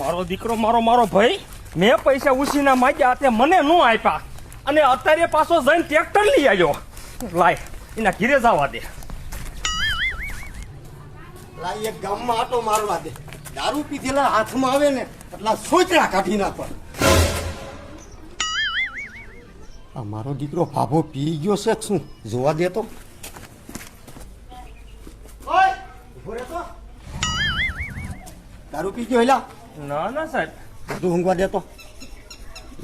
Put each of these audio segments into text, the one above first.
મારો દીકરો, મારો મારો ભાઈ, મેં પૈસા ઉછીના માગ્યા તે મને ન આપ્યા. અને અત્યારે પાછો જઈને ટ્રેક્ટર લઈ આવ્યો. લાય, એના ઘીરે જવા દે. લાય, એક ગામમાં આટો મારવા દે. દારૂ પીધેલા હાથમાં આવે ને, એટલા સોચરા કાઢી નાખવા. આ મારો દીકરો ભાભો પી ગયો છે શું? જોવા દે તો. દારૂ પી એલા ના ના સાહેબ. બધું ઊંઘવા દે તો.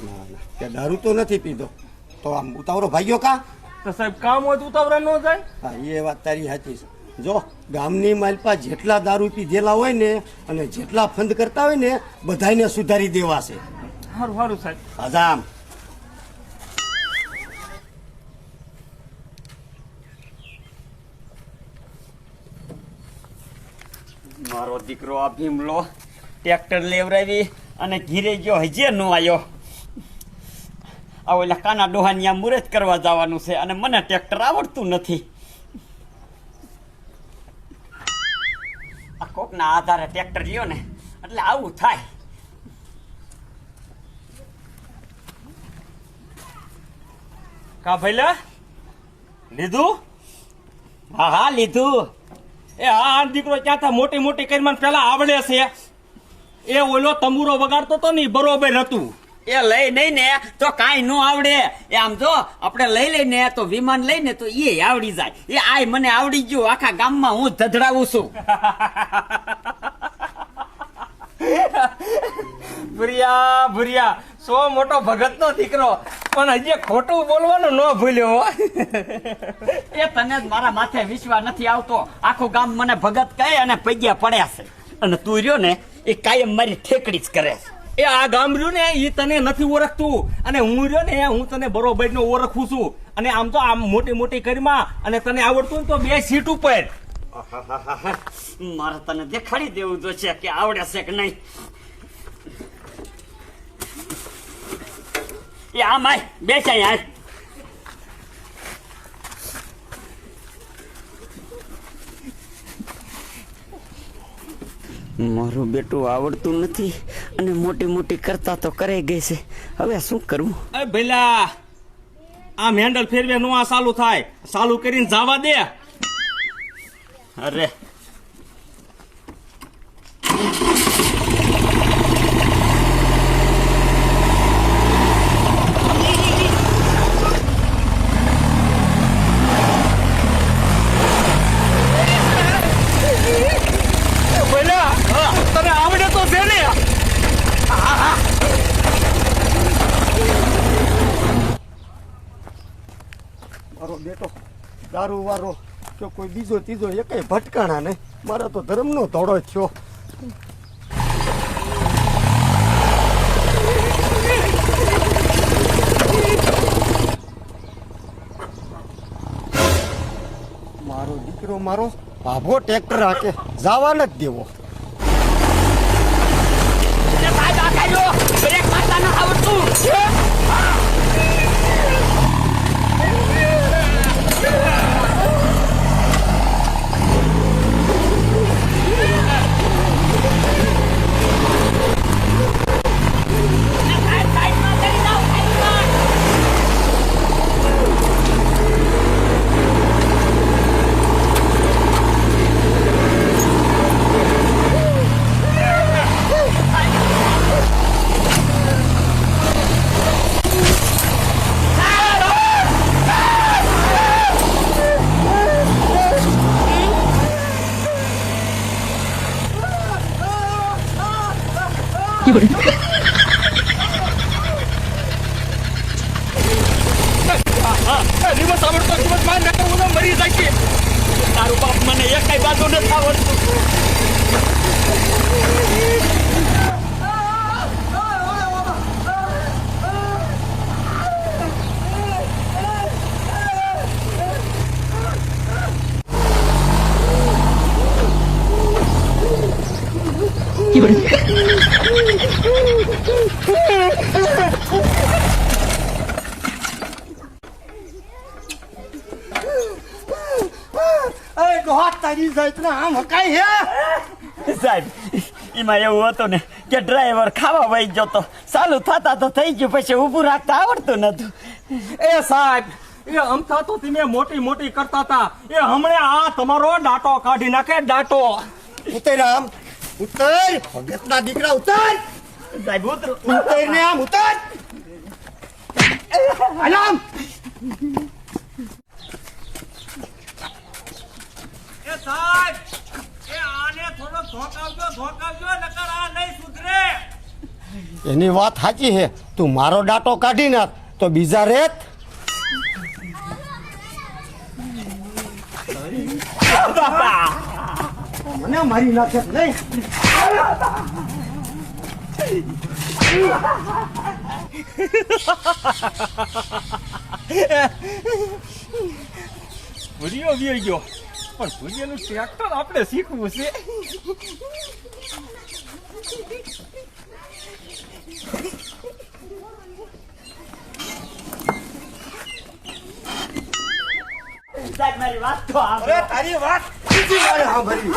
ના ના કે દારૂ તો નથી પીધો. તો આમ ઉતાવળો ભાગ્યો કા? તો સાહેબ કામ હોય તો ઉતાવળા ન જાય. હા એ વાત તારી સાચી છે. જો ગામની માલપા જેટલા દારૂ પીધેલા હોય ને અને જેટલા ફંદ કરતા હોય ને બધાને સુધારી દેવા છે. સારું સારું સાહેબ. હજામ. મારો દીકરો આ ભીમલો. ટ્રેક્ટર લેવરાવી અને ઘીરે ગયો હજે નો આવ્યો આ ઓલા કાના ડોહાનિયા મુરત કરવા જવાનું છે અને મને ટ્રેક્ટર આવડતું નથી. આ કોકના આધારે ટ્રેક્ટર લ્યો ને, એટલે આવું થાય. કા ભૈલા લીધું? હા હા, લીધું. એ હા દીકરો ક્યાં મોટી મોટી કરી મને પેલા આવડે છે. એ ઓલો તંબુરો વગાડતો તો નહીં બરોબર હતું. એ લઈ નઈ ને તો કાંઈ નો આવડે એ આમ જો આપણે લઈ લઈને તો વિમાન લઈને તો એ આવડી જાય. એ આય મને આવડી ગયું આખા ગામમાં હું ધધડાવું છું. ભુરિયા ભુરિયા સો મોટો ભગત નો દીકરો પણ હજી ખોટું બોલવાનું ન ભૂલ્યો એ તને જ મારા માથે વિશ્વાસ નથી આવતો. આખું ગામ મને ભગત કહે અને પગ્યા પડ્યા છે. અને તું રહ્યો ને એ કાયમ મારી ઠેકડી જ કરે. એ આ ગામ રહ્યું ને એ તને નથી ઓળખતું. અને હું રહ્યો ને હું તને બરોબર નો ઓળખું છું. અને આમ તો આમ મોટી મોટી કરીમાં અને તને આવડતું ને તો બે સીટ ઉપર. મારે તને દેખાડી દેવું જોશે કે આવડે છે કે નહીં. એ આમ આય બેસાય યાર મારું બેટું આવડતું નથી અને મોટી મોટી કરતા તો કરાઈ ગઈ છે. હવે શું કરવું એ ભઈલા, આમ હેન્ડલ ફેરવે નો આ ચાલુ થાય. ચાલુ કરીને જવા દે. અરે ભઈલા તને આવડે તો છે ને મારો બેટો, દારૂ વારો કે કોઈ બીજો ત્રીજો એ કઈ ભટકાણા નહીં. મારા તો ધર્મનો ધોળો થયો મારો દીકરો મારો ભાભો ટ્રેક્ટર હાકે જવા નથી દેવો. દિવસ આવડતો દિવસમાં નકર હું મરી જાય તારું બાપ મને એકાઈ બાજુ નથી આવડતું. તારી જાતના આમ હકાય હે? સાહેબ એમાં એવું હતું ને કે ડ્રાઈવર ખાવા વહી ગયો તો ચાલુ થતા તો થઈ ગયું પછી ઊભું રાખતા આવડતું નતું. એ સાહેબ એ અમથા તો તમે મોટી મોટી કરતા હતા. એ હમણે આ તમારો ડાટો કાઢી નાખે ડાટો. ઉતર આમ ઉતર! ભગતના દીકરા ઉતર! ઉતર ને આમ ઉતર! હાલ એ સાહેબ એ આને થોડો ધોકાવજો ધોકાવજો નકર આ નહીં સુધરે. એની વાત સાચી છે. તું મારો ડાટો કાઢી નાખ તો બીજા રેત. મને મારી નાખે નહીં. ભૂરીઓ વી ગયો. પણ ભૂરીઓનું ટ્રેક્ટર આપણે શીખવું છે. તારી વાત બીજી વાર સાંભળવી